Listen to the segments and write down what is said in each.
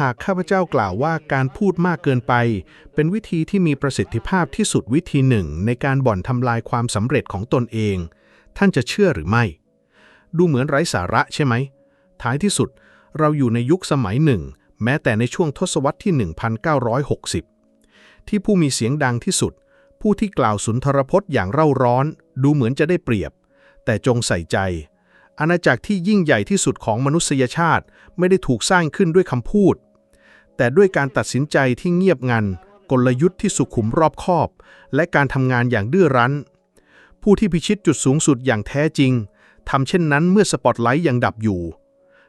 หากข้าพเจ้ากล่าวว่าการพูดมากเกินไป เป็นวิธีที่มีประสิทธิภาพที่สุดวิธีหนึ่ง ในการบ่อนทำลายความสำเร็จของตนเอง ท่านจะเชื่อหรือไม่ ดูเหมือนไร้สาระใช่ไหม ท้ายที่สุด เราอยู่ในยุคสมัยหนึ่ง แม้แต่ในช่วงทศวรรษที่ 1960 ที่ผู้มีเสียงดังที่สุด ผู้ที่กล่าวสุนทรพจน์อย่างเร่าร้อน ดูเหมือนจะได้เปรียบ แต่จงใส่ใจอาณาจักรที่ยิ่งใหญ่ที่สุดของมนุษยชาติไม่ได้ถูกสร้างขึ้นด้วยคำพูด แต่ด้วยการตัดสินใจที่เงียบงัน กลยุทธ์ที่สุขุมรอบคอบ และการทำงานอย่างดื้อรั้น ผู้ที่พิชิตจุดสูงสุดอย่างแท้จริงทำเช่นนั้นเมื่อสปอตไลท์ยังดับอยู่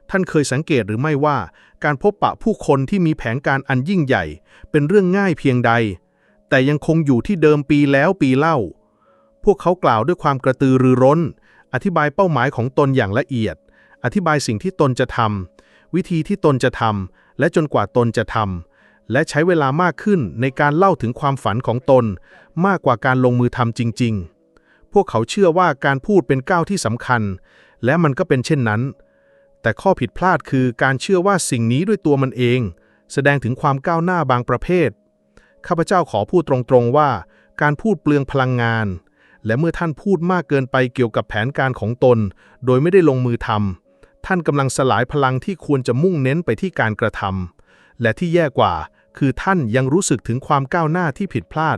ท่านเคยสังเกตหรือไม่ว่า การพบปะผู้คนที่มีแผนการอันยิ่งใหญ่ เป็นเรื่องง่ายเพียงใด แต่ยังคงอยู่ที่เดิมปีแล้วปีเล่า พวกเขากล่าวด้วยความกระตือรือร้น อธิบายเป้าหมายของตนอย่างละเอียด อธิบายสิ่งที่ตนจะทำวิธีที่ตนจะทำ และจนกว่าตนจะทำและใช้เวลามากขึ้นในการเล่าถึงความฝันของตน มากกว่าการลงมือทำจริง ๆ พวกเขาเชื่อว่าการพูดเป็นก้าวที่สำคัญ และมันก็เป็นเช่นนั้น แต่ข้อผิดพลาดคือการเชื่อว่าสิ่งนี้ด้วยตัวมันเอง แสดงถึงความก้าวหน้าบางประเภท ข้าพเจ้าขอพูดตรงๆว่า การพูดเปลืองพลังงาน และเมื่อท่านพูดมากเกินไปเกี่ยวกับแผนการของตน โดยไม่ได้ลงมือทำ ท่านกำลังสลายพลังที่ควรจะมุ่งเน้นไปที่การกระทำและที่แย่กว่า คือท่านยังรู้สึกถึงความก้าวหน้าที่ผิดพลาด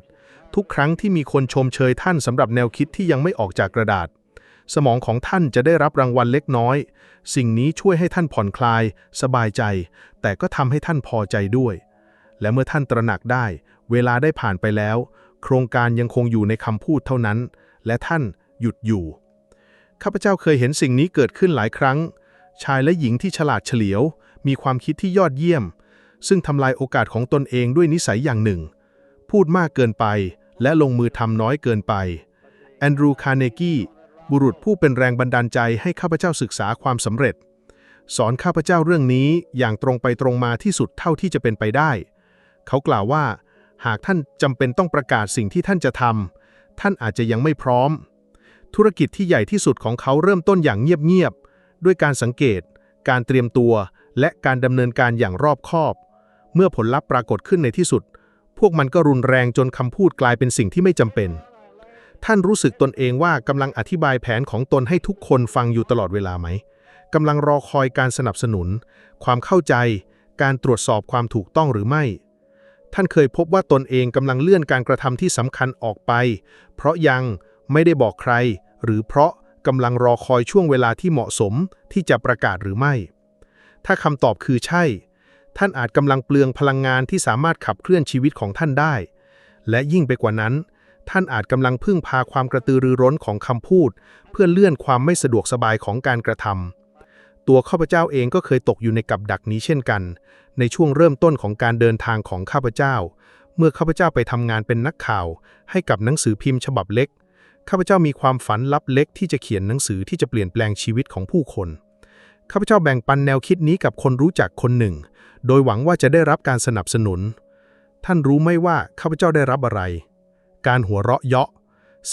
ทุกครั้งที่มีคนชมเชยท่านสำหรับแนวคิดที่ยังไม่ออกจากกระดาษ สมองของท่านจะได้รับรางวัลเล็กน้อย สิ่งนี้ช่วยให้ท่านผ่อนคลาย สบายใจ แต่ก็ทำให้ท่านพอใจด้วย และเมื่อท่านตระหนักได้ เวลาได้ผ่านไปแล้ว โครงการยังคงอยู่ในคำพูดเท่านั้น และท่านหยุดอยู่ข้าพเจ้าเคยเห็นสิ่งนี้เกิดขึ้นหลายครั้ง ชายและหญิงที่ฉลาดเฉลียว มีความคิดที่ยอดเยี่ยม ซึ่งทำลายโอกาสของตนเองด้วยนิสัยอย่างหนึ่ง พูดมากเกินไป และลงมือทำน้อยเกินไป แอนดรูว์คาร์เนกีบุรุษผู้เป็นแรงบันดาลใจให้ข้าพเจ้าศึกษาความสำเร็จ สอนข้าพเจ้าเรื่องนี้อย่างตรงไปตรงมาที่สุดเท่าที่จะเป็นไปได้ เขากล่าวว่า หากท่านจำเป็นต้องประกาศสิ่งที่ท่านจะทำท่านอาจจะยังไม่พร้อม ธุรกิจที่ใหญ่ที่สุดของเขาเริ่มต้นอย่างเงียบๆ ด้วยการสังเกต การเตรียมตัว และการดำเนินการอย่างรอบคอบ เมื่อผลลัพธ์ปรากฏขึ้นในที่สุด พวกมันก็รุนแรงจนคำพูดกลายเป็นสิ่งที่ไม่จำเป็น ท่านรู้สึกตนเองว่ากำลังอธิบายแผนของตนให้ทุกคนฟังอยู่ตลอดเวลาไหมกำลังรอคอยการสนับสนุน ความเข้าใจ การตรวจสอบความถูกต้องหรือไม่ ท่านเคยพบว่าตนเองกำลังเลื่อนการกระทำที่สำคัญออกไป เพราะยังไม่ได้บอกใคร หรือเพราะ กำลังรอคอยช่วงเวลาที่เหมาะสมที่จะประกาศหรือไม่ ถ้าคำตอบคือใช่ ท่านอาจกำลังเปลืองพลังงานที่สามารถขับเคลื่อนชีวิตของท่านได้ และยิ่งไปกว่านั้น ท่านอาจกำลังพึ่งพาความกระตือรือร้นของคำพูด เพื่อเลื่อนความไม่สะดวกสบายของการกระทำตัวข้าพเจ้าเองก็เคยตกอยู่ในกับดักนี้เช่นกัน ในช่วงเริ่มต้นของการเดินทางของข้าพเจ้า เมื่อข้าพเจ้าไปทำงานเป็นนักข่าว ให้กับหนังสือพิมพ์ฉบับเล็ก ข้าพเจ้ามีความฝันลับเล็กที่จะเขียนหนังสือที่จะเปลี่ยนแปลงชีวิตของผู้คน ข้าพเจ้าแบ่งปันแนวคิดนี้กับคนรู้จักคนหนึ่ง โดยหวังว่าจะได้รับการสนับสนุน ท่านรู้ไหมว่าข้าพเจ้าได้รับอะไร การหัวเราะเยาะ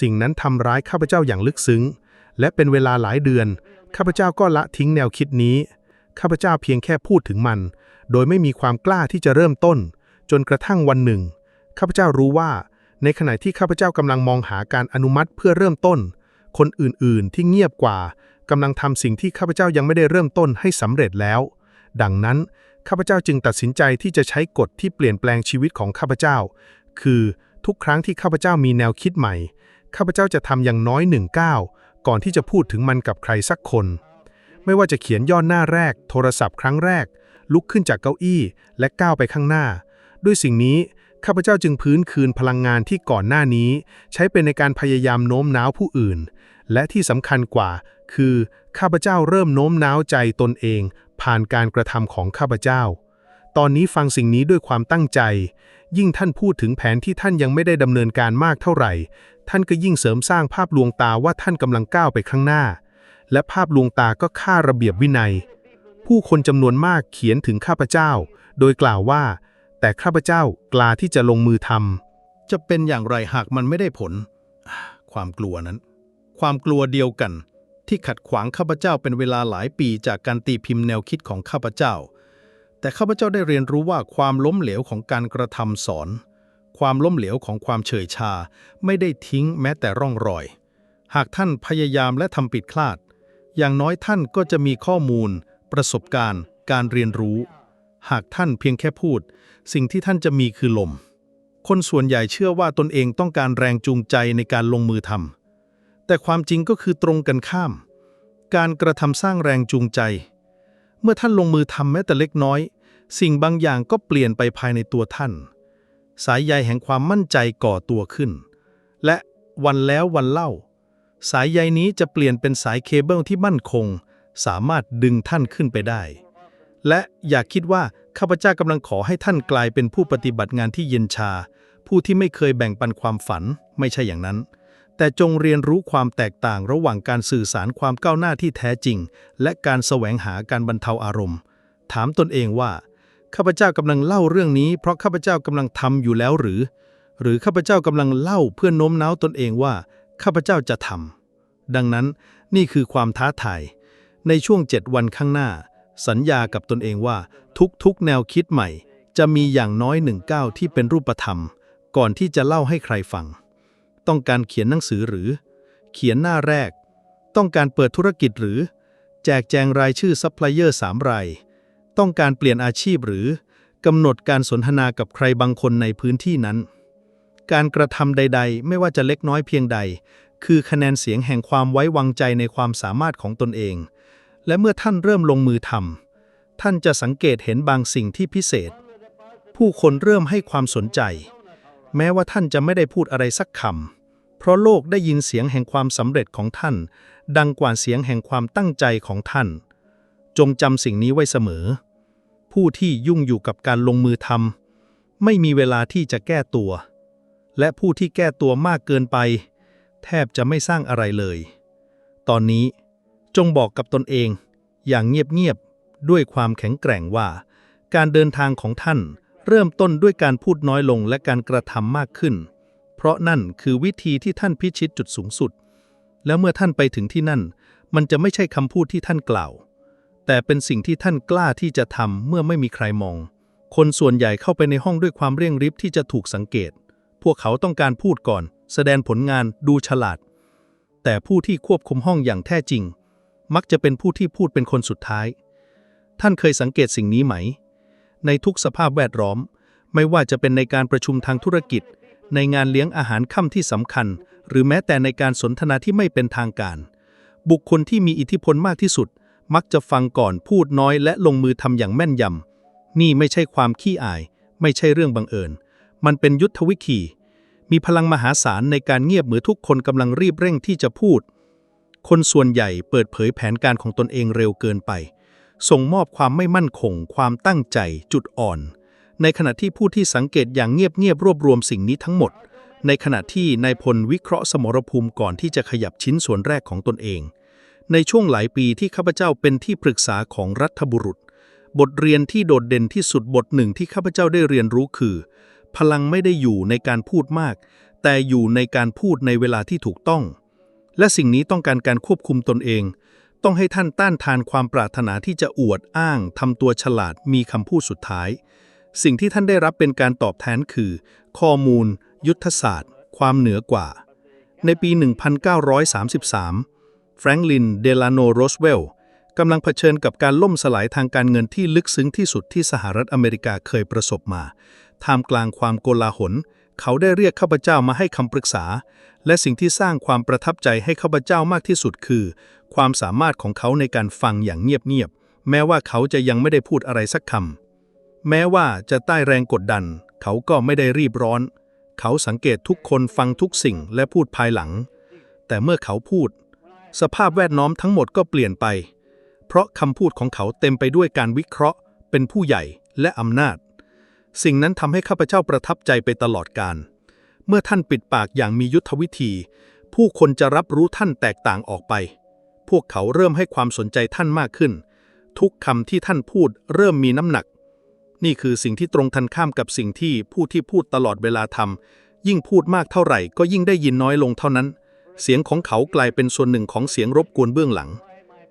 สิ่งนั้นทำร้ายข้าพเจ้าอย่างลึกซึ้ง และเป็นเวลาหลายเดือน ข้าพเจ้าก็ละทิ้งแนวคิดนี้ ข้าพเจ้าเพียงแค่พูดถึงมัน โดยไม่มีความกล้าที่จะเริ่มต้น จนกระทั่งวันหนึ่ง ข้าพเจ้ารู้ว่า ในขณะที่ข้าพเจ้ากำลังมองหาการอนุมัติเพื่อเริ่มต้น คนอื่นๆที่เงียบกว่ากำลังทำสิ่งที่ข้าพเจ้ายังไม่ได้เริ่มต้นให้สำเร็จแล้ว ดังนั้นข้าพเจ้าจึงตัดสินใจที่จะใช้กฎที่เปลี่ยนแปลงชีวิตของข้าพเจ้า คือทุกครั้งที่ข้าพเจ้ามีแนวคิดใหม่ ข้าพเจ้าจะทำอย่างน้อยหนึ่งก้าวก่อนที่จะพูดถึงมันกับใครสักคน ไม่ว่าจะเขียนย่อหน้าแรก โทรศัพท์ครั้งแรก ลุกขึ้นจากเก้าอี้และก้าวไปข้างหน้า ด้วยสิ่งนี้ ข้าพเจ้าจึงพื้นคืนพลังงานที่ก่อนหน้านี้ ใช้เป็นในการพยายามโน้มน้าวผู้อื่น และที่สำคัญกว่า คือข้าพเจ้าเริ่มโน้มน้าวใจตนเอง ผ่านการกระทำของข้าพเจ้า ตอนนี้ฟังสิ่งนี้ด้วยความตั้งใจ ยิ่งท่านพูดถึงแผนที่ท่านยังไม่ได้ดำเนินการมากเท่าไหร่ ท่านก็ยิ่งเสริมสร้างภาพลวงตาว่าท่านกำลังก้าวไปข้างหน้า และภาพลวงตาก็ฆ่าระเบียบวินัย ผู้คนจำนวนมากเขียนถึงข้าพเจ้า โดยกล่าวว่า แต่ข้าพเจ้ากล้าที่จะลงมือทำจะเป็นอย่างไรหากมันไม่ได้ผล ความกลัวนั้น ความกลัวเดียวกัน ที่ขัดขวางข้าพเจ้าเป็นเวลาหลายปีจากการตีพิมพ์แนวคิดของข้าพเจ้า แต่ข้าพเจ้าได้เรียนรู้ว่าความล้มเหลวของการกระทำสอน ความล้มเหลวของความเฉยชาไม่ได้ทิ้งแม้แต่ร่องรอย หากท่านพยายามและทำผิดพลาด อย่างน้อยท่านก็จะมีข้อมูล ประสบการณ์ การเรียนรู้ หากท่านเพียงแค่พูด สิ่งที่ท่านจะมีคือลม คนส่วนใหญ่เชื่อว่าตนเองต้องการแรงจูงใจในการลงมือทำแต่ความจริงก็คือตรงกันข้าม การกระทำสร้างแรงจูงใจ เมื่อท่านลงมือทำแม้แต่เล็กน้อย สิ่งบางอย่างก็เปลี่ยนไปภายในตัวท่าน สายใยแห่งความมั่นใจก่อตัวขึ้น และวันแล้ววันเล่า สายใยนี้จะเปลี่ยนเป็นสายเคเบิลที่มั่นคง สามารถดึงท่านขึ้นไปได้ และอย่าคิดว่าข้าพเจ้ากำลังขอให้ท่านกลายเป็นผู้ปฏิบัติงานที่เย็นชา ผู้ที่ไม่เคยแบ่งปันความฝัน ไม่ใช่อย่างนั้น แต่จงเรียนรู้ความแตกต่างระหว่างการสื่อสารความก้าวหน้าที่แท้จริง และการแสวงหาการบรรเทาอารมณ์ ถามตนเองว่า ข้าพเจ้ากำลังเล่าเรื่องนี้ เพราะข้าพเจ้ากำลังทำอยู่แล้วหรือ หรือข้าพเจ้ากำลังเล่าเพื่อโน้มน้าวตนเองว่า ข้าพเจ้าจะทำดังนั้นนี่คือความท้าทายในช่วงเจ็ดวันข้างหน้า สัญญากับตนเองว่าทุกๆ แนวคิดใหม่ จะมีอย่างน้อยหนึ่งก้าวที่เป็นรูปธรรม ก่อนที่จะเล่าให้ใครฟัง ต้องการเขียนหนังสือหรือ เขียนหน้าแรก ต้องการเปิดธุรกิจหรือ แจกแจงรายชื่อซัพพลายเออร์สามราย ต้องการเปลี่ยนอาชีพหรือกำหนดการสนทนากับใครบางคนในพื้นที่นั้น การกระทำใด ๆ ไม่ว่าจะเล็กน้อยเพียงใด คือคะแนนเสียงแห่งความไว้วางใจในความสามารถของตนเอง และเมื่อท่านเริ่มลงมือทำท่านจะสังเกตเห็นบางสิ่งที่พิเศษ ผู้คนเริ่มให้ความสนใจ แม้ว่าท่านจะไม่ได้พูดอะไรสักคำเพราะโลกได้ยินเสียงแห่งความสำเร็จของท่าน ดังกว่าเสียงแห่งความตั้งใจของท่าน จงจำสิ่งนี้ไว้เสมอ ผู้ที่ยุ่งอยู่กับการลงมือทำไม่มีเวลาที่จะแก้ตัว และผู้ที่แก้ตัวมากเกินไป แทบจะไม่สร้างอะไรเลย ตอนนี้ จงบอกกับตนเอง อย่างเงียบๆด้วยความแข็งแกร่งว่า การเดินทางของท่านเริ่มต้นด้วยการพูดน้อยลงและการกระทำมากขึ้น เพราะนั่นคือวิธีที่ท่านพิชิตจุดสูงสุด แล้วเมื่อท่านไปถึงที่นั่น มันจะไม่ใช่คำพูดที่ท่านกล่าว แต่เป็นสิ่งที่ท่านกล้าที่จะทำเมื่อไม่มีใครมอง คนส่วนใหญ่เข้าไปในห้องด้วยความเร่งริบที่จะถูกสังเกต พวกเขาต้องการพูดก่อน แสดงผลงานดูฉลาด แต่ผู้ที่ควบคุมห้องอย่างแท้จริง มักจะเป็นผู้ที่พูดเป็นคนสุดท้าย ท่านเคยสังเกตสิ่งนี้ไหม ในทุกสภาพแวดล้อม ไม่ว่าจะเป็นในการประชุมทางธุรกิจ ในงานเลี้ยงอาหารค่ำที่สำคัญ หรือแม้แต่ในการสนทนาที่ไม่เป็นทางการ บุคคลที่มีอิทธิพลมากที่สุด มักจะฟังก่อนพูดน้อยและลงมือทำอย่างแม่นยำ นี่ไม่ใช่ความขี้อาย ไม่ใช่เรื่องบังเอิญ มันเป็นยุทธวิธี มีพลังมหาศาลในการเงียบเหมือทุกคนกำลังรีบเร่งที่จะพูด คนส่วนใหญ่เปิดเผยแผนการของตนเองเร็วเกินไป ส่งมอบความไม่มั่นคง ความตั้งใจ จุดอ่อน ในขณะที่ผู้ที่สังเกตอย่างเงียบๆรวบรวมสิ่งนี้ทั้งหมด ในขณะที่นายพลวิเคราะห์สมรภูมิก่อนที่จะขยับชิ้นส่วนแรกของตนเอง ในช่วงหลายปีที่ข้าพเจ้าเป็นที่ปรึกษาของรัฐบุรุษ บทเรียนที่โดดเด่นที่สุดบทหนึ่งที่ข้าพเจ้าได้เรียนรู้คือ พลังไม่ได้อยู่ในการพูดมาก แต่อยู่ในการพูดในเวลาที่ถูกต้อง และสิ่งนี้ต้องการการควบคุมตนเอง ต้องให้ท่านต้านทานความปรารถนาที่จะอวดอ้างทำตัวฉลาดมีคำพูดสุดท้าย สิ่งที่ท่านได้รับเป็นการตอบแทนคือ ข้อมูล ยุทธศาสตร์ ความเหนือกว่า ในปี 1933 แฟรงลิน เดลาโนโรสเวลล์กำลังเผชิญกับการล่มสลายทางการเงินที่ลึกซึ้งที่สุดที่สหรัฐอเมริกาเคยประสบมา ท่ามกลางความโกลาหล เขาได้เรียกข้าพเจ้ามาให้คำปรึกษา และสิ่งที่สร้างความประทับใจให้ข้าพเจ้ามากที่สุดคือ ความสามารถของเขาในการฟังอย่างเงียบๆ แม้ว่าเขาจะยังไม่ได้พูดอะไรสักคำ แม้ว่าจะใต้แรงกดดัน เขาก็ไม่ได้รีบร้อน เขาสังเกตทุกคนฟังทุกสิ่งและพูดภายหลัง แต่เมื่อเขาพูด สภาพแวดล้อมทั้งหมดก็เปลี่ยนไป เพราะคำพูดของเขาเต็มไปด้วยการวิเคราะห์ เป็นผู้ใหญ่และอำนาจ สิ่งนั้นทำให้ข้าพเจ้าประทับใจไปตลอดการเมื่อท่านปิดปากอย่างมียุทธวิธี ผู้คนจะรับรู้ท่านแตกต่างออกไป พวกเขาเริ่มให้ความสนใจท่านมากขึ้น ทุกคำที่ท่านพูดเริ่มมีน้ำหนัก นี่คือสิ่งที่ตรงทันข้ามกับสิ่งที่ผู้ที่พูดตลอดเวลาทำยิ่งพูดมากเท่าไหร่ก็ยิ่งได้ยินน้อยลงเท่านั้น เสียงของเขากลายเป็นส่วนหนึ่งของเสียงรบกวนเบื้องหลัง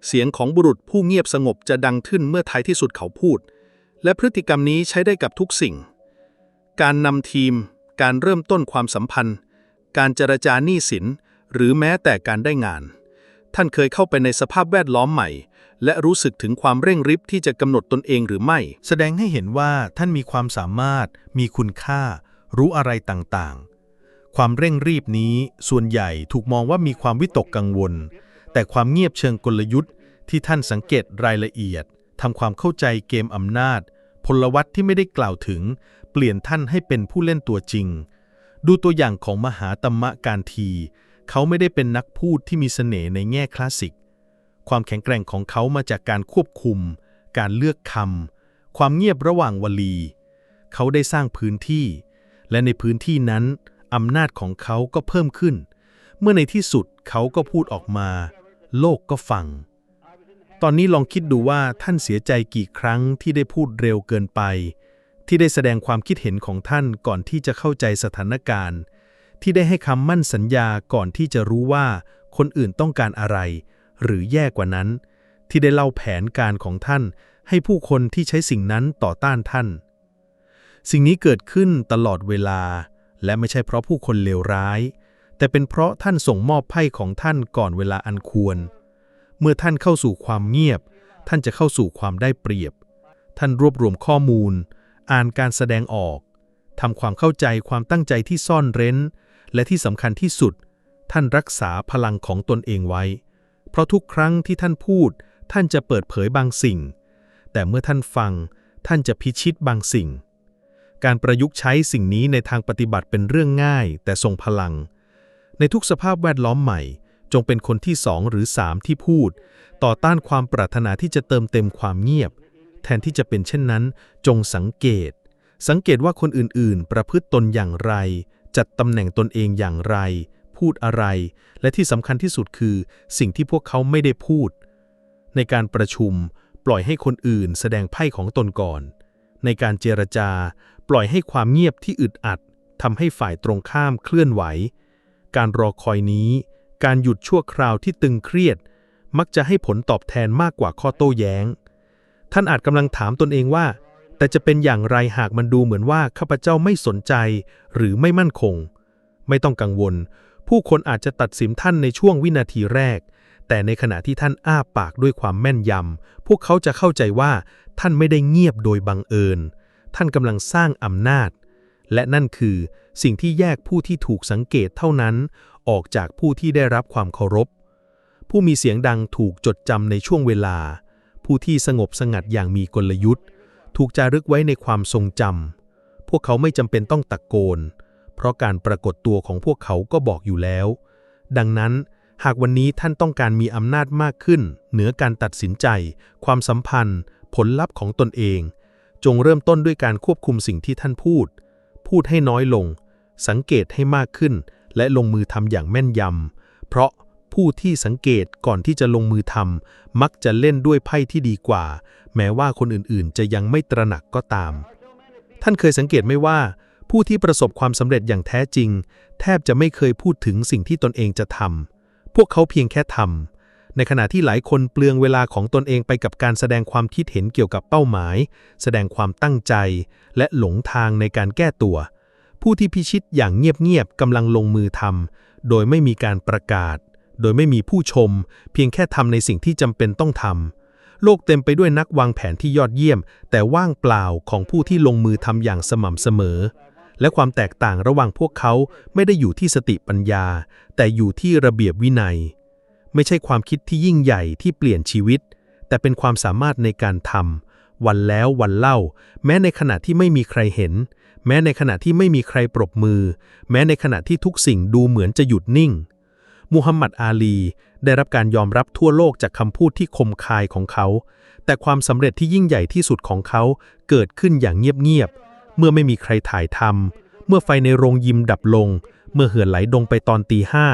เสียงของบุรุษผู้เงียบสงบจะดังขึ้นเมื่อท้ายที่สุดเขาพูด และพฤติกรรมนี้ใช้ได้กับทุกสิ่ง การนำทีม การเริ่มต้นความสัมพันธ์ การเจรจาหนี้สิน หรือแม้แต่การได้งาน ท่านเคยเข้าไปในสภาพแวดล้อมใหม่ และรู้สึกถึงความเร่งริบที่จะกำหนดตนเองหรือไม่ แสดงให้เห็นว่าท่านมีความสามารถ มีคุณค่า รู้อะไรต่างๆ ความเร่งรีบนี้ส่วนใหญ่ถูกมองว่ามีความวิตกกังวล แต่ความเงียบเชิงกลยุทธ์ที่ท่านสังเกตรายละเอียดทำความเข้าใจเกมอำนาจ พลวัตที่ไม่ได้กล่าวถึง เปลี่ยนท่านให้เป็นผู้เล่นตัวจริง ดูตัวอย่างของมหาตมะการที เขาไม่ได้เป็นนักพูดที่มีเสน่ห์ในแง่คลาสสิก ความแข็งแกร่งของเขามาจากการควบคุม การเลือกคำความเงียบระหว่างวลี เขาได้สร้างพื้นที่ และในพื้นที่นั้นอำนาจของเขาก็เพิ่มขึ้น เมื่อในที่สุดเขาก็พูดออกมา โลกก็ฟัง ตอนนี้ลองคิดดูว่าท่านเสียใจกี่ครั้งที่ได้พูดเร็วเกินไป ที่ได้แสดงความคิดเห็นของท่านก่อนที่จะเข้าใจสถานการณ์ ที่ได้ให้คำมั่นสัญญาก่อนที่จะรู้ว่าคนอื่นต้องการอะไร หรือแย่กว่านั้น ที่ได้เล่าแผนการของท่าน ให้ผู้คนที่ใช้สิ่งนั้นต่อต้านท่าน สิ่งนี้เกิดขึ้นตลอดเวลา และไม่ใช่เพราะผู้คนเลวร้าย แต่เป็นเพราะท่านส่งมอบไพ่ของท่านก่อนเวลาอันควร เมื่อท่านเข้าสู่ความเงียบ ท่านจะเข้าสู่ความได้เปรียบ ท่านรวบรวมข้อมูล อ่านการแสดงออกทำความเข้าใจความตั้งใจที่ซ่อนเร้น และที่สำคัญที่สุด ท่านรักษาพลังของตนเองไว้ เพราะทุกครั้งที่ท่านพูด ท่านจะเปิดเผยบางสิ่ง แต่เมื่อท่านฟัง ท่านจะพิชิตบางสิ่ง การประยุกต์ใช้สิ่งนี้ในทางปฏิบัติเป็นเรื่องง่าย แต่ทรงพลัง ในทุกสภาพแวดล้อมใหม่ จงเป็นคนที่สองหรือสามที่พูด ต่อต้านความปรารถนาที่จะเติมเต็มความเงียบ แทนที่จะเป็นเช่นนั้น จงสังเกต สังเกตว่าคนอื่นๆ ประพฤติตนอย่างไร จัดตำแหน่งตนเองอย่างไร พูดอะไร และที่สำคัญที่สุดคือ สิ่งที่พวกเขาไม่ได้พูด ในการประชุม ปล่อยให้คนอื่น แสดงไพ่ของตนก่อน ในการเจรจา ปล่อยให้ความเงียบที่อึดอัดทำให้ฝ่ายตรงข้ามเคลื่อนไหว การรอคอยนี้ การหยุดชั่วคราวที่ตึงเครียด มักจะให้ผลตอบแทนมากกว่าข้อโต้แย้ง ท่านอาจกำลังถามตนเองว่า แต่จะเป็นอย่างไรหากมันดูเหมือนว่าข้าพเจ้าไม่สนใจหรือไม่มั่นคง ไม่ต้องกังวล ผู้คนอาจจะตัดสินท่านในช่วงวินาทีแรก แต่ในขณะที่ท่านอ้าปากด้วยความแม่นยำพวกเขาจะเข้าใจว่าท่านไม่ได้เงียบโดยบังเอิญ ท่านกำลังสร้างอำนาจ และนั่นคือสิ่งที่แยกผู้ที่ถูกสังเกตเท่านั้น ออกจากผู้ที่ได้รับความเคารพ ผู้มีเสียงดังถูกจดจำในช่วงเวลา ผู้ที่สงบสงัดอย่างมีกลยุทธ์ ถูกจารึกไว้ในความทรงจำพวกเขาไม่จำเป็นต้องตะโกน เพราะการปรากฏตัวของพวกเขาก็บอกอยู่แล้ว ดังนั้นหากวันนี้ท่านต้องการมีอำนาจมากขึ้น เหนือการตัดสินใจ ความสัมพันธ์ ผลลัพธ์ของตนเอง จงเริ่มต้นด้วยการควบคุมสิ่งที่ท่านพูด พูดให้น้อยลง สังเกตให้มากขึ้น และลงมือทำอย่างแม่นยำ เพราะผู้ที่สังเกตก่อนที่จะลงมือทำมักจะเล่นด้วยไพ่ที่ดีกว่า แม้ว่าคนอื่นๆ จะยังไม่ตระหนักก็ตาม ท่านเคยสังเกตไหมว่า ผู้ที่ประสบความสำเร็จอย่างแท้จริง แทบจะไม่เคยพูดถึงสิ่งที่ตนเองจะทำพวกเขาเพียงแค่ทำในขณะที่หลายคนเปลืองเวลาของตนเองไปกับการแสดงความคิดเห็นเกี่ยวกับเป้าหมาย แสดงความตั้งใจ และหลงทางในการแก้ตัว ผู้ที่พิชิตอย่างเงียบๆกำลังลงมือทำโดยไม่มีการประกาศ โดยไม่มีผู้ชม เพียงแค่ทำในสิ่งที่จำเป็นต้องทำโลกเต็มไปด้วยนักวางแผนที่ยอดเยี่ยม แต่ว่างเปล่าของผู้ที่ลงมือทำอย่างสม่ำเสมอ และความแตกต่างระหว่างพวกเขาไม่ได้อยู่ที่สติปัญญา แต่อยู่ที่ระเบียบวินัย ไม่ใช่ความคิดที่ยิ่งใหญ่ที่เปลี่ยนชีวิต แต่เป็นความสามารถในการทำวันแล้ววันเล่า แม้ในขณะที่ไม่มีใครเห็น แม้ในขณะที่ไม่มีใครปรบมือ แม้ในขณะที่ทุกสิ่งดูเหมือนจะหยุดนิ่ง มูฮัมหมัดอาลี ได้รับการยอมรับทั่วโลกจากคำพูดที่คมคายของเขา แต่ความสำเร็จที่ยิ่งใหญ่ที่สุดของเขาเกิดขึ้นอย่างเงียบๆ เมื่อไม่มีใครถ่ายทำเมื่อไฟในโรงยิมดับลง เมื่อเหือไหลลงไปตอนตีห้า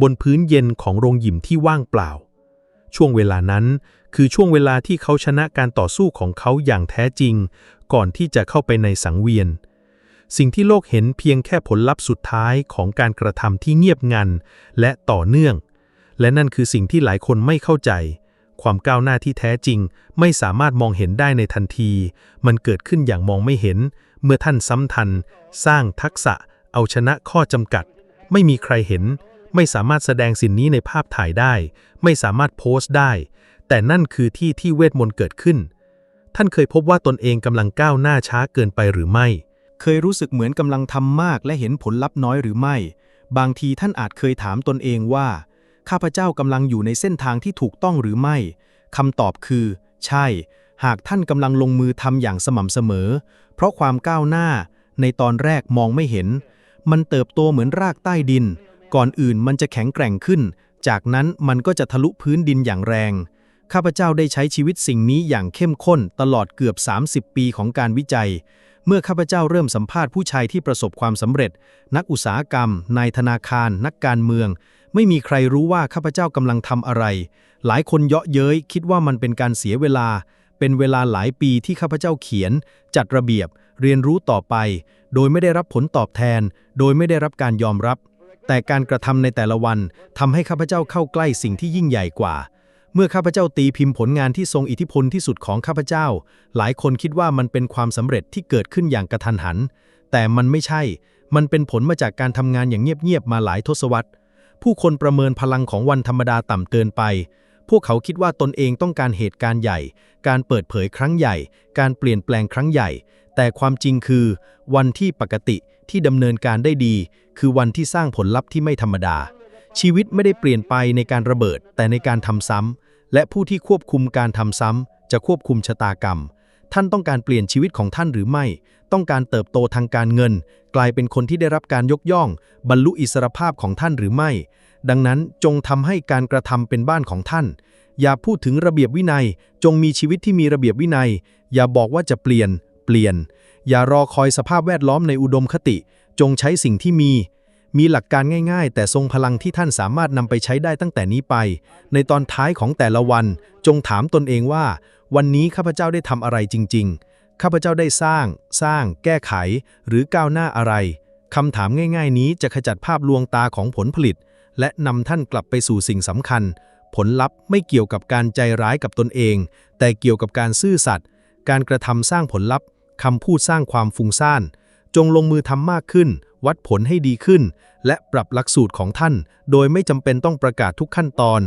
บนพื้นเย็นของโรงยิมที่ว่างเปล่า ช่วงเวลานั้นคือช่วงเวลาที่เขาชนะการต่อสู้ของเขาอย่างแท้จริง ก่อนที่จะเข้าไปในสังเวียน สิ่งที่โลกเห็นเพียงแค่ผลลัพธ์สุดท้ายของการกระทำที่เงียบงันและต่อเนื่อง และนั่นคือสิ่งที่หลายคนไม่เข้าใจ ความก้าวหน้าที่แท้จริง ไม่สามารถมองเห็นได้ในทันที มันเกิดขึ้นอย่างมองไม่เห็น เมื่อท่านซ้ำทัน สร้างทักษะ เอาชนะข้อจำกัด ไม่มีใครเห็น ไม่สามารถแสดงสิ่งนี้ในภาพถ่ายได้ ไม่สามารถโพสต์ได้ แต่นั่นคือที่ที่เวทมนต์เกิดขึ้น ท่านเคยพบว่าตนเองกำลังก้าวหน้าช้าเกินไปหรือไม่ เคยรู้สึกเหมือนกำลังทำมากและเห็นผลลัพธ์น้อยหรือไม่ บางทีท่านอาจเคยถามตนเองว่า ข้าพเจ้ากำลังอยู่ในเส้นทางที่ถูกต้องหรือไม่คำตอบคือ ใช่ หากท่านกำลังลงมือทำอย่างสม่ำเสมอ เพราะความก้าวหน้า ในตอนแรกมองไม่เห็น มันเติบโตเหมือนรากใต้ดิน ก่อนอื่นมันจะแข็งแกร่งขึ้น จากนั้นมันก็จะทะลุพื้นดินอย่างแรง ข้าพเจ้าได้ใช้ชีวิตสิ่งนี้อย่างเข้มข้นตลอดเกือบ 30 ปีของการวิจัย เมื่อข้าพเจ้าเริ่มสัมภาษณ์ผู้ชายที่ประสบความสำเร็จ นักอุตสาหกรรม นายธนาคาร นักการเมือง ไม่มีใครรู้ว่าข้าพเจ้ากำลังทำอะไร หลายคนเยาะเย้ยคิดว่ามันเป็นการเสียเวลา เป็นเวลาหลายปีที่ข้าพเจ้าเขียน จัดระเบียบ เรียนรู้ต่อไป โดยไม่ได้รับผลตอบแทน โดยไม่ได้รับการยอมรับ แต่การกระทำในแต่ละวันทำให้ข้าพเจ้าเข้าใกล้สิ่งที่ยิ่งใหญ่กว่า เมื่อข้าพเจ้าตีพิมพ์ผลงานที่ทรงอิทธิพลที่สุดของข้าพเจ้า หลายคนคิดว่ามันเป็นความสำเร็จที่เกิดขึ้นอย่างกระทันหัน แต่มันไม่ใช่ มันเป็นผลมาจากการทำงานอย่างเงียบๆมาหลายทศวรรษ ผู้คนประเมินพลังของวันธรรมดาต่ำเกินไป พวกเขาคิดว่าตนเองต้องการเหตุการณ์ใหญ่ การเปิดเผยครั้งใหญ่ การเปลี่ยนแปลงครั้งใหญ่ แต่ความจริงคือ วันที่ปกติที่ดำเนินการได้ดี คือวันที่สร้างผลลัพธ์ที่ไม่ธรรมดา ชีวิตไม่ได้เปลี่ยนไปในการระเบิด แต่ในการทำซ้ำและผู้ที่ควบคุมการทำซ้ำจะควบคุมชะตากรรม ท่านต้องการเปลี่ยนชีวิตของท่านหรือไม่ ต้องการเติบโตทางการเงิน กลายเป็นคนที่ได้รับการยกย่อง บรรลุอิสรภาพของท่านหรือไม่ ดังนั้นจงทำให้การกระทำเป็นบ้านของท่าน อย่าพูดถึงระเบียบวินัย จงมีชีวิตที่มีระเบียบวินัย อย่าบอกว่าจะเปลี่ยน เปลี่ยน อย่ารอคอยสภาพแวดล้อมในอุดมคติ จงใช้สิ่งที่มี มีหลักการง่ายๆ แต่ทรงพลังที่ท่านสามารถนำไปใช้ได้ตั้งแต่นี้ไป ในตอนท้ายของแต่ละวัน จงถามตนเองว่า วันนี้ข้าพเจ้าได้ทำอะไรจริง ๆ ข้าพเจ้าได้สร้าง สร้าง แก้ไข หรือก้าวหน้าอะไรคำถามง่ายๆ นี้จะขจัดภาพลวงตาของผลผลิต และนำท่านกลับไปสู่สิ่งสำคัญ ผลลัพธ์ไม่เกี่ยวกับการใจร้ายกับตนเอง แต่เกี่ยวกับการซื่อสัตย์การกระทำสร้างผลลัพธ์คำพูดสร้างความฟุ้งซ่าน จงลงมือทำมากขึ้น วัดผลให้ดีขึ้น และปรับหลักสูตรของท่าน โดยไม่จำเป็นต้องประกาศทุกขั้นตอน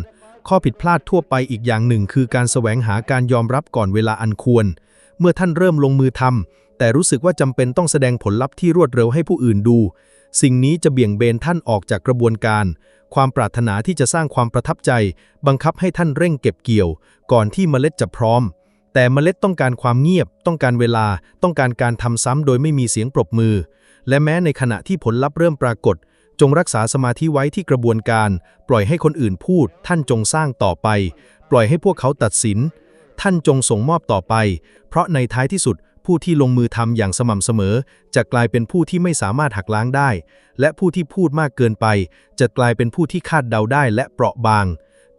ข้อผิดพลาดทั่วไปอีกอย่างหนึ่ง คือการแสวงหาการยอมรับก่อนเวลาอันควร เมื่อท่านเริ่มลงมือทำแต่รู้สึกว่าจำเป็นต้องแสดงผลลัพธ์ที่รวดเร็วให้ผู้อื่นดู สิ่งนี้จะเบี่ยงเบนท่านออกจากกระบวนการ ความปรารถนาที่จะสร้างความประทับใจ บังคับให้ท่านเร่งเก็บเกี่ยว ก่อนที่เมล็ดจะพร้อมแต่เมล็ดต้องการความเงียบ ต้องการเวลา ต้องการการทำซ้ำโดยไม่มีเสียงปรบมือ และแม้ในขณะที่ผลลัพธ์เริ่มปรากฏ จงรักษาสมาธิไว้ที่กระบวนการ ปล่อยให้คนอื่นพูด ท่านจงสร้างต่อไป ปล่อยให้พวกเขาตัดสิน ท่านจงส่งมอบต่อไป เพราะในท้ายที่สุดผู้ที่ลงมือทำอย่างสม่ำเสมอ จะกลายเป็นผู้ที่ไม่สามารถหักล้างได้ และผู้ที่พูดมากเกินไป จะกลายเป็นผู้ที่คาดเดาได้และเปราะบาง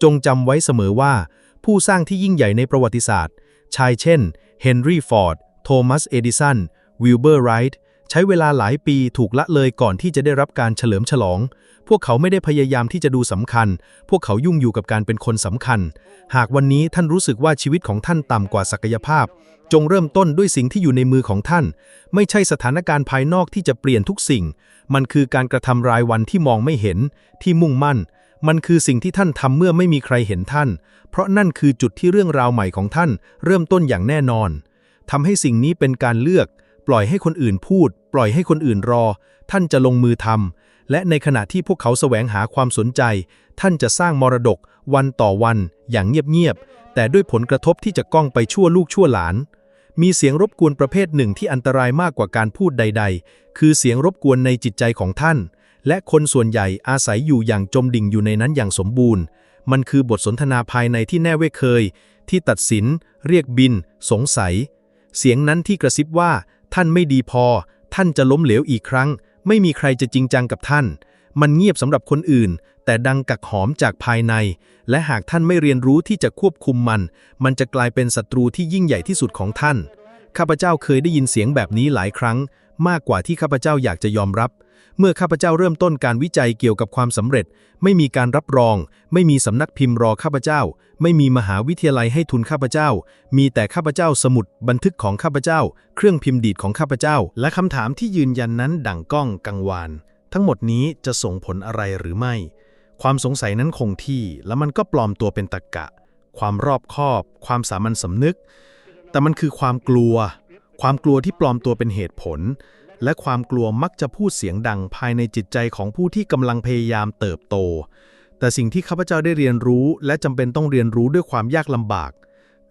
จงจำไว้เสมอว่า ผู้สร้างที่ยิ่งใหญ่ในประวัติศาสตร์ ชายเช่น เฮนรี่ฟอร์ด โทมัส เอดิสัน วิลเบอร์ไรท์ ใช้เวลาหลายปีถูกละเลยก่อนที่จะได้รับการเฉลิมฉลอง พวกเขาไม่ได้พยายามที่จะดูสำคัญ พวกเขายุ่งอยู่กับการเป็นคนสำคัญ หากวันนี้ท่านรู้สึกว่าชีวิตของท่านต่ำกว่าศักยภาพ จงเริ่มต้นด้วยสิ่งที่อยู่ในมือของท่าน ไม่ใช่สถานการณ์ภายนอกที่จะเปลี่ยนทุกสิ่ง มันคือการกระทำรายวันที่มองไม่เห็น ที่มุ่งมั่น มันคือสิ่งที่ท่านทำเมื่อไม่มีใครเห็นท่าน เพราะนั่นคือจุดที่เรื่องราวใหม่ของท่าน เริ่มต้นอย่างแน่นอนทำให้สิ่งนี้เป็นการเลือก ปล่อยให้คนอื่นพูด ปล่อยให้คนอื่นรอ ท่านจะลงมือทำและในขณะที่พวกเขาแสวงหาความสนใจ ท่านจะสร้างมรดก วันต่อวัน อย่างเงียบๆแต่ด้วยผลกระทบที่จะก้องไปชั่วลูกชั่วหลาน มีเสียงรบกวนประเภทหนึ่งที่อันตรายมากกว่าการพูดใด ๆ คือเสียงรบกวนในจิตใจของท่าน และคนส่วนใหญ่อาศัยอยู่อย่างจมดิ่งอยู่ในนั้นอย่างสมบูรณ์ มันคือบทสนทนาภายในที่แน่เว้เคย ที่ตัดสิน เรียกบิน สงสัย เสียงนั้นที่กระซิบว่า ท่านไม่ดีพอ ท่านจะล้มเหลวอีกครั้ง ไม่มีใครจะจริงจังกับท่าน มันเงียบสำหรับคนอื่น แต่ดังกักหอมจากภายใน และหากท่านไม่เรียนรู้ที่จะควบคุมมัน มันจะกลายเป็นศัตรูที่ยิ่งใหญ่ที่สุดของท่าน ข้าพเจ้าเคยได้ยินเสียงแบบนี้หลายครั้ง มากกว่าที่ข้าพเจ้าอยากจะยอมรับ เมื่อข้าพเจ้าเริ่มต้นการวิจัยเกี่ยวกับความสำเร็จ ไม่มีการรับรอง ไม่มีสำนักพิมพ์รอข้าพเจ้า ไม่มีมหาวิทยาลัยให้ทุนข้าพเจ้า มีแต่ข้าพเจ้าสมุดบันทึกของข้าพเจ้า เครื่องพิมพ์ดีดของข้าพเจ้า และคำถามที่ยืนยันนั้นดั่งก้องกังวาน ทั้งหมดนี้จะส่งผลอะไรหรือไม่ ความสงสัยนั้นคงที่แล้วมันก็ปลอมตัวเป็นตรกกะ ความรอบคอบ ความสามัญสำนึก แต่มันคือความกลัว ความกลัวที่ปลอมตัวเป็นเหตุผล และความกลัวมักจะพูดเสียงดังภายในจิตใจของผู้ที่กำลังพยายามเติบโต แต่สิ่งที่ข้าพเจ้าได้เรียนรู้ และจำเป็นต้องเรียนรู้ด้วยความยากลำบาก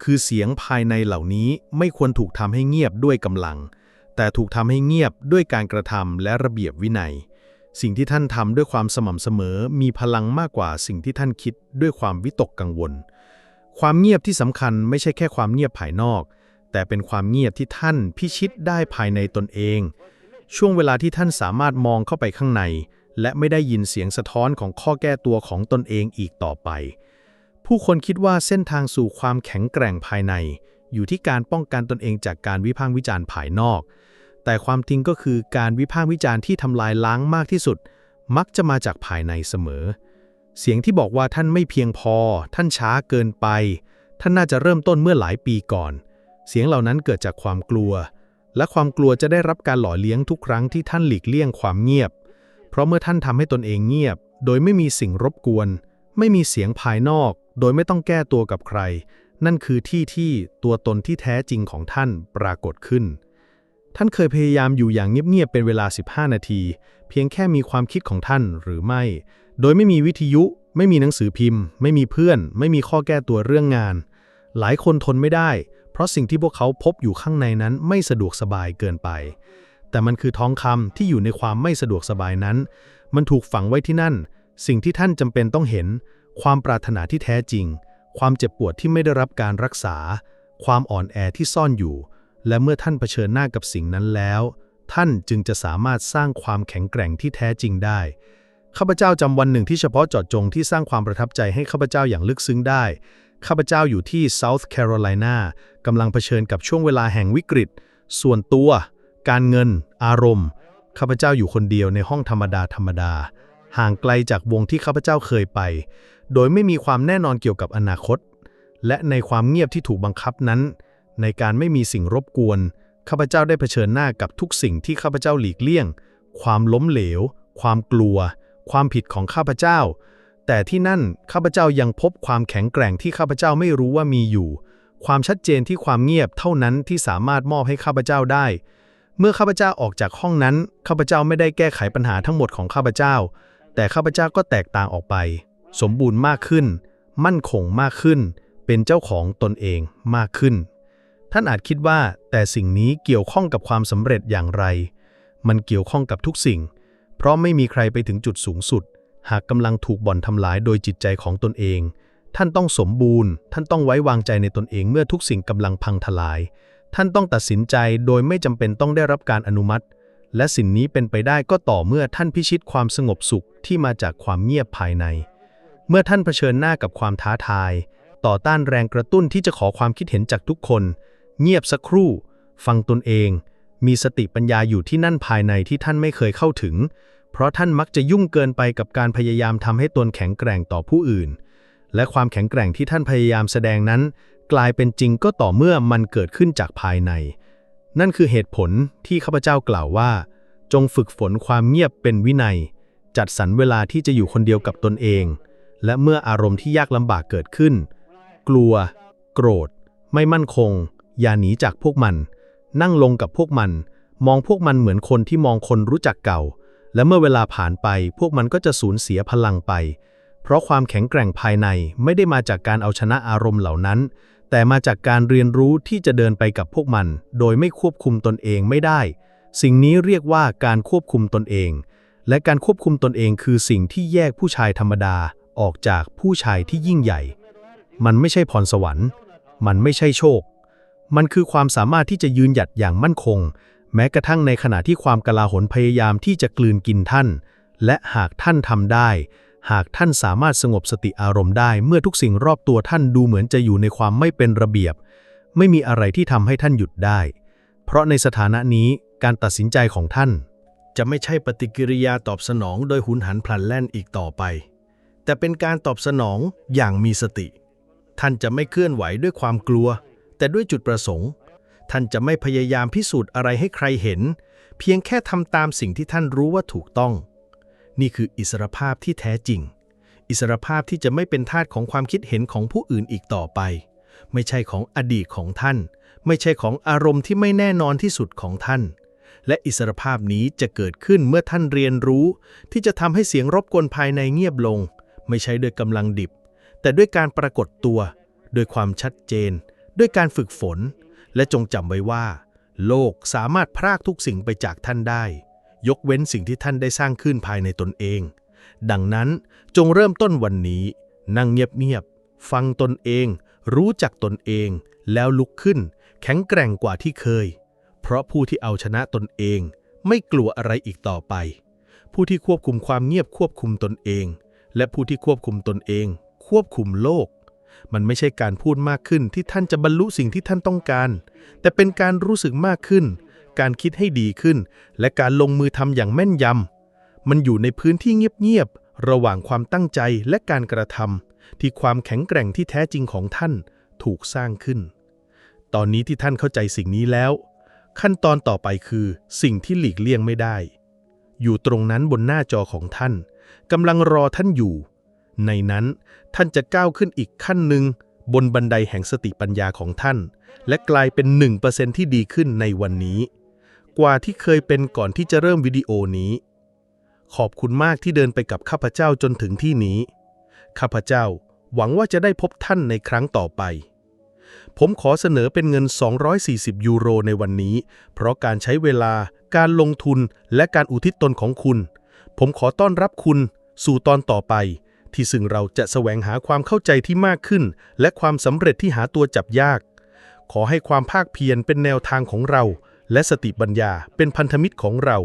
คือเสียงภายในเหล่านี้ไม่ควรถูกทำให้เงียบด้วยกำลัง แต่ถูกทำให้เงียบด้วยการกระทำและระเบียบวินัย สิ่งที่ท่านทำด้วยความสม่ำเสมอ มีพลังมากกว่าสิ่งที่ท่านคิดด้วยความวิตกกังวล ความเงียบที่สำคัญไม่ใช่แค่ความเงียบภายนอกแต่เป็นความเงียบที่ท่านพิชิตได้ภายในตนเอง ช่วงเวลาที่ท่านสามารถมองเข้าไปข้างใน และไม่ได้ยินเสียงสะท้อนของข้อแก้ตัวของตนเองอีกต่อไป ผู้คนคิดว่าเส้นทางสู่ความแข็งแกร่งภายใน อยู่ที่การป้องกันตนเองจากการวิพากษ์วิจารณ์ภายนอก แต่ความจริงก็คือการวิพากษ์วิจารณ์ที่ทำลายล้างมากที่สุด มักจะมาจากภายในเสมอ เสียงที่บอกว่าท่านไม่เพียงพอ ท่านช้าเกินไป ท่านน่าจะเริ่มต้นเมื่อหลายปีก่อน เสียงเหล่านั้นเกิดจากความกลัว และความกลัวจะได้รับการหล่อเลี้ยงทุกครั้งที่ท่านหลีกเลี่ยงความเงียบ เพราะเมื่อท่านทำให้ตนเองเงียบ โดยไม่มีสิ่งรบกวน ไม่มีเสียงภายนอก โดยไม่ต้องแก้ตัวกับใคร นั่นคือที่ที่ตัวตนที่แท้จริงของท่านปรากฏขึ้น ท่านเคยพยายามอยู่อย่างเงียบๆเป็นเวลา 15 นาที เพียงแค่มีความคิดของท่านหรือไม่ โดยไม่มีวิทยุ ไม่มีหนังสือพิมพ์ ไม่มีเพื่อน ไม่มีข้อแก้ตัวเรื่องงาน หลายคนทนไม่ได้ เพราะสิ่งที่พวกเขาพบอยู่ข้างในนั้นไม่สะดวกสบายเกินไป แต่มันคือท้องคำที่อยู่ในความไม่สะดวกสบายนั้น มันถูกฝังไว้ที่นั่น สิ่งที่ท่านจำเป็นต้องเห็น ความปรารถนาที่แท้จริง ความเจ็บปวดที่ไม่ได้รับการรักษา ความอ่อนแอที่ซ่อนอยู่ และเมื่อท่านเผชิญหน้ากับสิ่งนั้นแล้ว ท่านจึงจะสามารถสร้างความแข็งแกร่งที่แท้จริงได้ข้าพเจ้าจำวันหนึ่งที่เฉพาะเจาะจงที่สร้างความประทับใจให้ข้าพเจ้าอย่างลึกซึ้งได้ ข้าพเจ้าอยู่ที่ South Carolina กำลังเผชิญกับช่วงเวลาแห่งวิกฤต ส่วนตัว การเงิน อารมณ์ ข้าพเจ้าอยู่คนเดียวในห้องธรรมดาธรรมดา ห่างไกลจากวงที่ข้าพเจ้าเคยไป โดยไม่มีความแน่นอนเกี่ยวกับอนาคต และในความเงียบที่ถูกบังคับนั้น ในการไม่มีสิ่งรบกวน ข้าพเจ้าได้เผชิญหน้ากับทุกสิ่งที่ข้าพเจ้าหลีกเลี่ยง ความล้มเหลว ความกลัว ความผิดของข้าพเจ้า แต่ที่นั่นข้าพเจ้ายังพบความแข็งแกร่งที่ข้าพเจ้าไม่รู้ว่ามีอยู่ ความชัดเจนที่ความเงียบเท่านั้นที่สามารถมอบให้ข้าพเจ้าได้ เมื่อข้าพเจ้าออกจากห้องนั้นข้าพเจ้าไม่ได้แก้ไขปัญหาทั้งหมดของข้าพเจ้า แต่ข้าพเจ้าก็แตกต่างออกไป สมบูรณ์มากขึ้น มั่นคงมากขึ้น เป็นเจ้าของตนเองมากขึ้น ท่านอาจคิดว่า แต่สิ่งนี้เกี่ยวข้องกับความสำเร็จอย่างไร มันเกี่ยวข้องกับทุกสิ่ง เพราะไม่มีใครไปถึงจุดสูงสุด หากกำลังถูกบ่อนทำลายโดยจิตใจของตนเอง ท่านต้องสมบูรณ์ ท่านต้องไว้วางใจในตนเองเมื่อทุกสิ่งกำลังพังทลาย ท่านต้องตัดสินใจโดยไม่จำเป็นต้องได้รับการอนุมัติ และสิ่งนี้เป็นไปได้ก็ต่อเมื่อท่านพิชิตความสงบสุขที่มาจากความเงียบภายใน เมื่อท่านเผชิญหน้ากับความท้าทาย ต่อต้านแรงกระตุ้นที่จะขอความคิดเห็นจากทุกคน เงียบสักครู่ ฟังตนเอง มีสติปัญญาอยู่ที่นั่นภายในที่ท่านไม่เคยเข้าถึง เพราะท่านมักจะยุ่งเกินไปกับการพยายามทำให้ตนแข็งแกร่งต่อผู้อื่น และความแข็งแกร่งที่ท่านพยายามแสดงนั้น กลายเป็นจริงก็ต่อเมื่อมันเกิดขึ้นจากภายใน นั่นคือเหตุผลที่ข้าพเจ้ากล่าวว่า จงฝึกฝนความเงียบเป็นวินัย จัดสรรเวลาที่จะอยู่คนเดียวกับตนเอง และเมื่ออารมณ์ที่ยากลำบากเกิดขึ้น กลัว โกรธ ไม่มั่นคง อย่าหนีจากพวกมัน นั่งลงกับพวกมัน มองพวกมันเหมือนคนที่มองคนรู้จักเก่า และเมื่อเวลาผ่านไปพวกมันก็จะสูญเสียพลังไป เพราะความแข็งแกร่งภายในไม่ได้มาจากการเอาชนะอารมณ์เหล่านั้น แต่มาจากการเรียนรู้ที่จะเดินไปกับพวกมัน โดยไม่ควบคุมตนเองไม่ได้ สิ่งนี้เรียกว่าการควบคุมตนเอง และการควบคุมตนเองคือสิ่งที่แยกผู้ชายธรรมดาออกจากผู้ชายที่ยิ่งใหญ่ มันไม่ใช่พรสวรรค์ มันไม่ใช่โชค มันคือความสามารถที่จะยืนหยัดอย่างมั่นคง แม้กระทั่งในขณะที่ความกลาหลพยายามที่จะกลืนกินท่าน และหากท่านทำได้ หากท่านสามารถสงบสติอารมณ์ได้ เมื่อทุกสิ่งรอบตัวท่านดูเหมือนจะอยู่ในความไม่เป็นระเบียบ ไม่มีอะไรที่ทำให้ท่านหยุดได้ เพราะในสถานะนี้การตัดสินใจของท่าน จะไม่ใช่ปฏิกิริยาตอบสนองโดยหุนหันพลันแล่นอีกต่อไป แต่เป็นการตอบสนองอย่างมีสติ ท่านจะไม่เคลื่อนไหวด้วยความกลัว แต่ด้วยจุดประสงค์ ท่านจะไม่พยายามพิสูจน์อะไรให้ใครเห็น เพียงแค่ทำตามสิ่งที่ท่านรู้ว่าถูกต้อง นี่คืออิสรภาพที่แท้จริง อิสรภาพที่จะไม่เป็นทาสของความคิดเห็นของผู้อื่นอีกต่อไป ไม่ใช่ของอดีตของท่าน ไม่ใช่ของอารมณ์ที่ไม่แน่นอนที่สุดของท่าน และอิสรภาพนี้จะเกิดขึ้นเมื่อท่านเรียนรู้ ที่จะทำให้เสียงรบกวนภายในเงียบลง ไม่ใช่ด้วยกำลังดิบ แต่ด้วยการปรากฏตัวด้วยความชัดเจน ด้วยการฝึกฝน และจงจำไว้ว่า โลกสามารถพรากทุกสิ่งไปจากท่านได้ ยกเว้นสิ่งที่ท่านได้สร้างขึ้นภายในตนเอง ดังนั้นจงเริ่มต้นวันนี้ นั่งเงียบๆฟังตนเอง รู้จักตนเอง แล้วลุกขึ้น แข็งแกร่งกว่าที่เคย เพราะผู้ที่เอาชนะตนเอง ไม่กลัวอะไรอีกต่อไป ผู้ที่ควบคุมความเงียบควบคุมตนเอง และผู้ที่ควบคุมตนเอง ควบคุมโลก มันไม่ใช่การพูดมากขึ้นที่ท่านจะบรรลุสิ่งที่ท่านต้องการ แต่เป็นการรู้สึกมากขึ้น การคิดให้ดีขึ้น และการลงมือทำอย่างแม่นยำมันอยู่ในพื้นที่เงียบๆระหว่างความตั้งใจและการกระทำที่ความแข็งแกร่งที่แท้จริงของท่านถูกสร้างขึ้น ตอนนี้ที่ท่านเข้าใจสิ่งนี้แล้ว ขั้นตอนต่อไปคือสิ่งที่หลีกเลี่ยงไม่ได้ อยู่ตรงนั้นบนหน้าจอของท่านกำลังรอท่านอยู่ ในนั้นท่านจะก้าวขึ้นอีกขั้นหนึ่งบนบันไดแห่งสติปัญญาของท่าน และกลายเป็น 1%ที่ดีขึ้นในวันนี้ กว่าที่เคยเป็นก่อนที่จะเริ่มวิดีโอนี้ ขอบคุณมากที่เดินไปกับข้าพเจ้าจนถึงที่นี้ ข้าพเจ้าหวังว่าจะได้พบท่านในครั้งต่อไป ผมขอเสนอเป็นเงิน 240 ยูโรในวันนี้ เพราะการใช้เวลา การลงทุน และการอุทิศตนของคุณ ผมขอต้อนรับคุณสู่ตอนต่อไป ที่ซึ่งเราจะแสวงหาความเข้าใจที่มากขึ้น และความสำเร็จที่หาตัวจับยาก ขอให้ความภาคเพียรเป็นแนวทางของเรา และสติปัญญาเป็นพันธมิตรของเรา